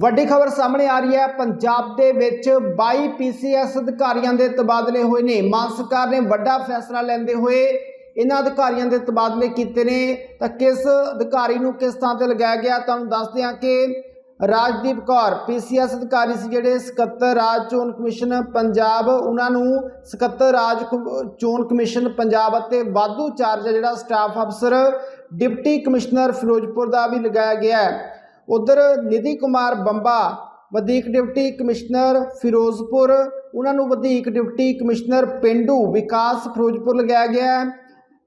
ਵੱਡੀ ਖਬਰ ਸਾਹਮਣੇ ਆ ਰਹੀ ਹੈ। ਪੰਜਾਬ ਦੇ ਵਿੱਚ 22 ਪੀਸੀਐਸ ਅਧਿਕਾਰੀਆਂ ਦੇ ਤਬਾਦਲੇ ਹੋਏ ਨੇ। ਮਾਨ ਸਰਕਾਰ ਨੇ ਵੱਡਾ ਫੈਸਲਾ ਲੈਂਦੇ ਹੋਏ ਇਹਨਾਂ ਅਧਿਕਾਰੀਆਂ ਦੇ ਤਬਾਦਲੇ ਕੀਤੇ ਨੇ। ਤਾਂ ਕਿਸ ਅਧਿਕਾਰੀ ਨੂੰ ਕਿਸ ਥਾਂ ਤੇ ਲਗਾਇਆ ਗਿਆ, ਤੁਹਾਨੂੰ ਦੱਸਦੇ ਹਾਂ ਕਿ ਰਾਜਦੀਪ ਕੌਰ ਪੀਸੀਐਸ ਅਧਿਕਾਰੀ ਸੀ ਜਿਹੜੇ ਸਕੱਤਰ ਰਾਜ ਚੋਣ ਕਮਿਸ਼ਨ ਪੰਜਾਬ, ਉਹਨਾਂ ਨੂੰ ਸਕੱਤਰ ਰਾਜ ਕਮ- ਚੋਣ ਕਮਿਸ਼ਨ ਪੰਜਾਬ ਅਤੇ ਵਾਧੂ ਚਾਰਜ ਜਿਹੜਾ ਸਟਾਫ ਅਫਸਰ, ਡਿਪਟੀ ਕਮਿਸ਼ਨਰ ਫਿਰੋਜ਼ਪੁਰ ਦਾ ਵੀ ਲਗਾਇਆ ਗਿਆ ਹੈ। ਉਧਰ ਨਿਧੀ ਕੁਮਾਰ ਬੰਬਾ, ਵਧੀਕ ਡਿਪਟੀ ਕਮਿਸ਼ਨਰ ਫਿਰੋਜ਼ਪੁਰ, ਉਹਨਾਂ ਨੂੰ ਵਧੀਕ ਡਿਪਟੀ ਕਮਿਸ਼ਨਰ ਪਿੰਡੂ ਵਿਕਾਸ ਫਿਰੋਜ਼ਪੁਰ ਲਗਾਇਆ ਗਿਆ ਹੈ।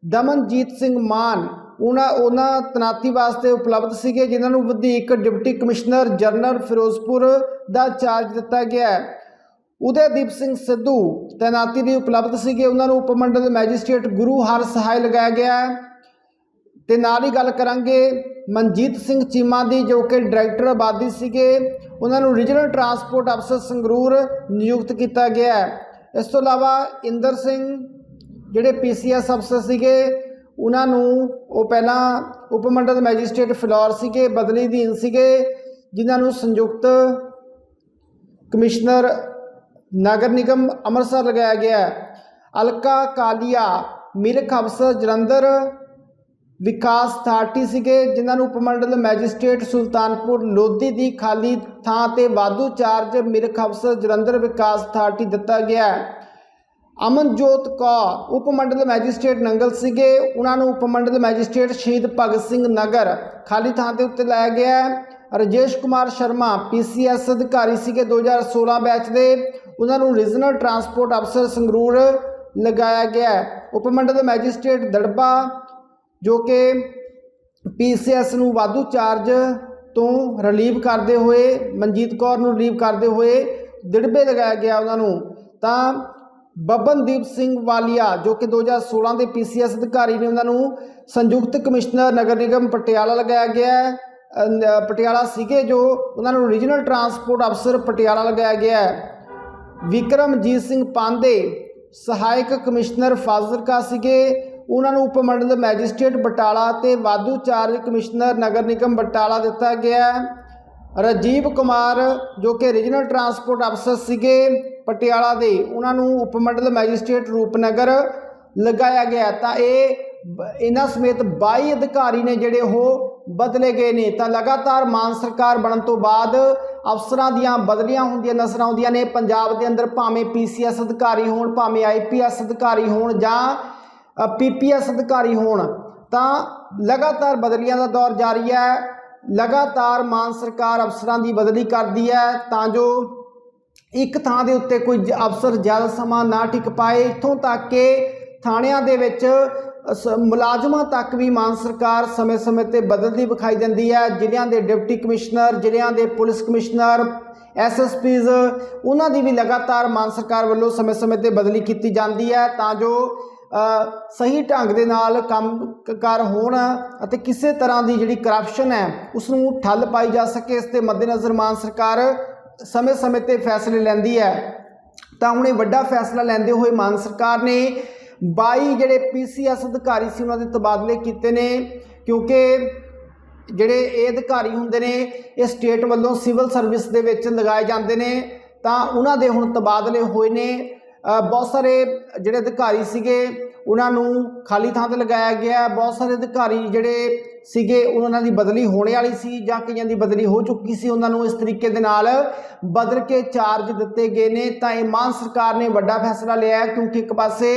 ਦਮਨਜੀਤ ਸਿੰਘ ਮਾਨ, ਉਹਨਾਂ ਉਹਨਾਂ ਤਨਾਤੀ ਵਾਸਤੇ ਉਪਲਬਧ ਸੀਗੇ, ਜਿਨ੍ਹਾਂ ਨੂੰ ਵਧੀਕ ਡਿਪਟੀ ਕਮਿਸ਼ਨਰ ਜਨਰਲ ਫਿਰੋਜ਼ਪੁਰ ਦਾ ਚਾਰਜ ਦਿੱਤਾ ਗਿਆ ਹੈ। ਉਦੈਦੀਪ ਸਿੰਘ ਸਿੱਧੂ ਤੈਨਾਤੀ ਲਈ ਉਪਲਬਧ ਸੀਗੇ, ਉਹਨਾਂ ਨੂੰ ਉਪ ਮੰਡਲ ਮੈਜਿਸਟ੍ਰੇਟ ਗੁਰੂ ਹਰ ਸਹਾਇ ਲਗਾਇਆ ਗਿਆ ਹੈ। ਤੇ ਨਾਲ ਹੀ ਗੱਲ ਕਰਾਂਗੇ ਮਨਜੀਤ ਸਿੰਘ ਚੀਮਾ ਦੀ, ਜੋ ਕਿ ਡਾਇਰੈਕਟਰ ਆਬਾਦੀ ਸੀਗੇ। ਉਹਨਾਂ ਨੂੰ ਰੀਜਨਲ ਟਰਾਂਸਪੋਰਟ ਅਫਸਰ ਸੰਗਰੂਰ ਨਿਯੁਕਤ ਕੀਤਾ ਗਿਆ ਇਸ ਤੋਂ ਇਲਾਵਾ ਇੰਦਰ ਸਿੰਘ, ਜਿਹੜੇ ਪੀਸੀਐਸ ਅਫਸਰ ਸੀਗੇ, ਉਹਨਾਂ ਨੂੰ ਉਹ ਪਹਿਲਾਂ ਉਪ ਮੰਡਲ ਮੈਜਿਸਟ੍ਰੇਟ ਫਲੋਰ ਸੀਗੇ, ਬਦਲੀ ਅਧੀਨ ਸੀਗੇ, ਜਿਨ੍ਹਾਂ ਨੂੰ ਸੰਯੁਕਤ ਕਮਿਸ਼ਨਰ ਨਗਰ ਨਿਗਮ ਅੰਮ੍ਰਿਤਸਰ ਲਗਾਇਆ ਗਿਆ ਅਲਕਾ ਕਾਲੀਆ, ਮਿਲਕ ਅਫਸਰ ਜਲੰਧਰ ਵਿਕਾਸ ਅਥਾਰਟੀ ਸੀਗੇ, ਜਿਨ੍ਹਾਂ ਨੂੰ ਉਪਮੰਡਲ ਮੈਜਿਸਟ੍ਰੇਟ ਸੁਲਤਾਨਪੁਰ ਲੋਧੀ ਦੀ ਖਾਲੀ ਥਾਂ ਤੇ ਵਾਧੂ ਚਾਰਜ ਮਿਲਕ ਅਫਸਰ ਜਲੰਧਰ ਵਿਕਾਸ ਅਥਾਰਟੀ ਦਿੱਤਾ ਗਿਆ ਅਮਨਜੋਤ ਕੌਰ ਉਪਮੰਡਲ ਮੈਜਿਸਟ੍ਰੇਟ ਨੰਗਲ ਸੀਗੇ ਉਹਨਾਂ ਨੂੰ ਉਪਮੰਡਲ ਮੈਜਿਸਟ੍ਰੇਟ ਸ਼ਹੀਦ ਭਗਤ ਸਿੰਘ ਨਗਰ ਖਾਲੀ ਥਾਂ ਦੇ ਉੱਤੇ ਲਾਇਆ ਗਿਆ ਹੈ। ਰਜੇਸ਼ ਕੁਮਾਰ ਸ਼ਰਮਾ ਪੀਸੀਐਸ ਅਧਿਕਾਰੀ ਸੀਗੇ 2016 ਬੈਚ ਦੇ ਉਹਨਾਂ ਨੂੰ ਰੀਜਨਲ ਟਰਾਂਸਪੋਰਟ ਅਫਸਰ ਸੰਗਰੂਰ ਲਗਾਇਆ ਗਿਆ ਹੈ। ਉਪਮੰਡਲ ਮੈਜਿਸਟ੍ਰੇਟ ਦੜਬਾ ਜੋ ਕਿ ਪੀਸੀਐਸ ਨੂੰ ਵਾਧੂ ਚਾਰਜ ਤੋਂ ਰਿਲੀਵ ਕਰਦੇ ਹੋਏ, ਮਨਜੀਤ ਕੌਰ ਨੂੰ ਰਿਲੀਵ ਕਰਦੇ ਹੋਏ ਦਿੜਬੇ ਲਗਾਇਆ ਗਿਆ ਉਹਨਾਂ ਨੂੰ, ਤਾਂ ਬੱਬਨਦੀਪ ਸਿੰਘ ਵਾਲੀਆ ਜੋ ਕਿ 2016 ਦੇ ਪੀਸੀਐਸ ਅਧਿਕਾਰੀ ਨੇ ਉਹਨਾਂ ਨੂੰ ਸੰਯੁਕਤ ਕਮਿਸ਼ਨਰ ਨਗਰ ਨਿਗਮ ਪਟਿਆਲਾ ਲਗਾਇਆ ਗਿਆ ਹੈ। ਪਟਿਆਲਾ ਸੀਗੇ ਜੋ ਉਹਨਾਂ ਨੂੰ ਰੀਜਨਲ ਟਰਾਂਸਪੋਰਟ ਅਫਸਰ ਪਟਿਆਲਾ ਲਗਾਇਆ ਗਿਆ ਹੈ। ਵਿਕਰਮਜੀਤ ਸਿੰਘ ਪਾਂਦੇ ਸਹਾਇਕ ਕਮਿਸ਼ਨਰ ਫਾਜ਼ਿਲਕਾ ਸੀਗੇ। ਉਹਨਾਂ ਨੂੰ ਉਪ ਮੰਡਲ ਮੈਜਿਸਟ੍ਰੇਟ ਬਟਾਲਾ ਤੇ ਵਾਧੂ ਚਾਰਜ ਕਮਿਸ਼ਨਰ ਨਗਰ ਨਿਗਮ ਬਟਾਲਾ ਦਿੱਤਾ ਗਿਆ ਹੈ। ਰਾਜੀਵ ਕੁਮਾਰ, ਜੋ ਕਿ ਰੀਜਨਲ ਟਰਾਂਸਪੋਰਟ ਅਫਸਰ ਸੀਗੇ ਪਟਿਆਲਾ ਦੇ, ਉਹਨਾਂ ਨੂੰ ਉਪ ਮੰਡਲ ਮੈਜਿਸਟ੍ਰੇਟ ਰੂਪਨਗਰ ਲਗਾਇਆ ਗਿਆ ਤਾਂ ਇਹ ਇਹਨਾਂ ਸਮੇਤ 22 ਅਧਿਕਾਰੀ ਨੇ ਜਿਹੜੇ ਉਹ ਬਦਲੇ ਗਏ ਨੇ। ਤਾਂ ਲਗਾਤਾਰ ਮਾਨ ਸਰਕਾਰ ਬਣਨ ਤੋਂ ਬਾਅਦ ਅਫਸਰਾਂ ਦੀਆਂ ਬਦਲੀਆਂ ਹੁੰਦੀਆਂ ਨਜ਼ਰ ਆਉਂਦੀਆਂ ਨੇ। ਪੰਜਾਬ ਦੇ ਅੰਦਰ ਭਾਵੇਂ ਪੀਸੀਐਸ ਅਧਿਕਾਰੀ ਹੋਣ, ਭਾਵੇਂ ਆਈਪੀਐਸ ਅਧਿਕਾਰੀ ਹੋਣ ਜਾਂ ਪੀਪੀਐਸ ਅਧਿਕਾਰੀ ਹੋਣ, ਤਾਂ ਲਗਾਤਾਰ ਬਦਲੀਆਂ ਦਾ ਦੌਰ ਜਾਰੀ ਹੈ। ਲਗਾਤਾਰ ਮਾਨ ਸਰਕਾਰ ਅਫਸਰਾਂ ਦੀ ਬਦਲੀ ਕਰਦੀ ਹੈ, ਤਾਂ ਜੋ ਇੱਕ ਥਾਂ ਦੇ ਉੱਤੇ ਕੋਈ ਜ- ਅਫਸਰ ਜ਼ਿਆਦਾ ਸਮਾਂ ਨਾ ਟਿਕ ਪਾਏ। ਇੱਥੋਂ ਤੱਕ ਕਿ ਥਾਣਿਆਂ ਦੇ ਵਿੱਚ ਸ- ਮੁਲਾਜ਼ਮਾਂ ਤੱਕ ਵੀ ਮਾਨ ਸਰਕਾਰ ਸਮੇਂ-ਸਮੇਂ ਤੇ ਬਦਲਦੀ ਵਿਖਾਈ ਦਿੰਦੀ ਹੈ। ਜ਼ਿਲ੍ਹਿਆਂ ਦੇ ਡਿਪਟੀ ਕਮਿਸ਼ਨਰ, ਜ਼ਿਲ੍ਹਿਆਂ ਦੇ ਪੁਲਿਸ ਕਮਿਸ਼ਨਰ ਐਸਐਸਪੀਜ਼ ਉਹਨਾਂ ਦੀ ਵੀ ਲਗਾਤਾਰ ਮਾਨ ਸਰਕਾਰ ਵੱਲੋਂ ਸਮੇਂ-ਸਮੇਂ ਤੇ ਬਦਲੀ ਕੀਤੀ ਜਾਂਦੀ ਹੈ, ਤਾਂ ਜੋ ਸਹੀ ਢੰਗ ਦੇ ਨਾਲ ਕੰਮ ਕ- ਕਾਰ ਹੋਣ ਅਤੇ ਕਿਸੇ ਤਰ੍ਹਾਂ ਦੀ ਜਿਹੜੀ ਕਰਪਸ਼ਨ ਹੈ ਉਸ ਨੂੰ ਠੱਲ ਪਾਈ ਜਾ ਸਕੇ, ਇਸ ਦੇ ਮੱਦੇਨਜ਼ਰ ਮਾਨ ਸਰਕਾਰ ਸਮੇਂ-ਸਮੇਂ ਤੇ ਫੈਸਲੇ ਲੈਂਦੀ ਹੈ। ਤਾਂ ਹੁਣ ਇਹ ਵੱਡਾ ਫੈਸਲਾ ਲੈਂਦੇ ਹੋਏ ਮਾਨ ਸਰਕਾਰ ਨੇ 22 ਜਿਹੜੇ ਪੀਸੀਐਸ ਅਧਿਕਾਰੀ ਸੀ, ਉਹਨਾਂ ਦੇ ਤਬਾਦਲੇ ਕੀਤੇ ਨੇ, ਕਿਉਂਕਿ ਜਿਹੜੇ ਇਹ ਅਧਿਕਾਰੀ ਹੁੰਦੇ ਨੇ, ਇਹ ਸਟੇਟ ਵੱਲੋਂ ਸਿਵਲ ਸਰਵਿਸ ਦੇ ਵਿੱਚ ਲਗਾਏ ਜਾਂਦੇ ਨੇ, ਤਾਂ ਉਹਨਾਂ ਦੇ ਹੁਣ ਤਬਾਦਲੇ ਹੋਏ ਨੇ। ਬਹੁਤ ਸਾਰੇ ਜਿਹੜੇ ਅਧਿਕਾਰੀ ਸੀਗੇ ਉਹਨਾਂ ਨੂੰ ਖਾਲੀ ਥਾਂ ਤੇ ਲਗਾਇਆ ਗਿਆ ਬਹੁਤ ਸਾਰੇ ਅਧਿਕਾਰੀ ਜਿਹੜੇ ਸੀਗੇ, ਉਹਨਾਂ ਦੀ ਬਦਲੀ ਹੋਣੇ ਵਾਲੀ ਸੀ ਜਾਂ ਕਈਆਂ ਦੀ ਬਦਲੀ ਹੋ ਚੁੱਕੀ ਸੀ, ਉਹਨਾਂ ਨੂੰ ਇਸ ਤਰੀਕੇ ਦੇ ਨਾਲ ਬਦਲ ਕੇ ਚਾਰਜ ਦਿੱਤੇ ਗਏ ਨੇ। ਤਾਂ ਇਹ ਮਾਨ ਸਰਕਾਰ ਨੇ ਵੱਡਾ ਫੈਸਲਾ ਲਿਆ ਕਿਉਂਕਿ ਇੱਕ ਪਾਸੇ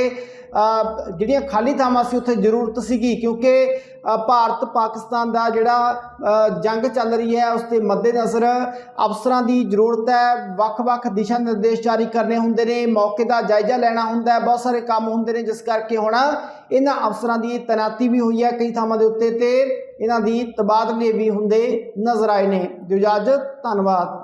ਜਿਹੜੀਆਂ ਖਾਲੀ ਥਾਵਾਂ ਸੀ, ਉੱਥੇ ਜ਼ਰੂਰਤ ਸੀਗੀ ਕਿਉਂਕਿ ਭਾਰਤ ਪਾਕਿਸਤਾਨ ਦਾ ਜਿਹੜਾ ਜੰਗ ਚੱਲ ਰਹੀ ਹੈ, ਉਸ ਦੇ ਮੱਦੇਨਜ਼ਰ ਅਫਸਰਾਂ ਦੀ ਜ਼ਰੂਰਤ ਹੈ। ਵੱਖ-ਵੱਖ ਦਿਸ਼ਾ ਨਿਰਦੇਸ਼ ਜਾਰੀ ਕਰਨੇ ਹੁੰਦੇ ਨੇ, ਮੌਕੇ ਦਾ ਜਾਇਜ਼ਾ ਲੈਣਾ ਹੁੰਦਾ ਹੈ, ਬਹੁਤ ਸਾਰੇ ਕੰਮ ਹੁੰਦੇ ਨੇ, ਜਿਸ ਕਰਕੇ ਹੁਣ। ਇਹਨਾਂ ਅਫਸਰਾਂ ਦੀ ਤੈਨਾਤੀ ਵੀ ਹੋਈ ਹੈ, ਕਈ ਥਾਵਾਂ ਦੇ ਉੱਤੇ ਤੇ ਇਹਨਾਂ ਦੀ ਤਬਾਦਲੇ ਵੀ ਹੁੰਦੇ ਨਜ਼ਰ ਆਏ ਨੇ। ਦਿਓ ਇਜਾਜ਼ਤ, ਧੰਨਵਾਦ।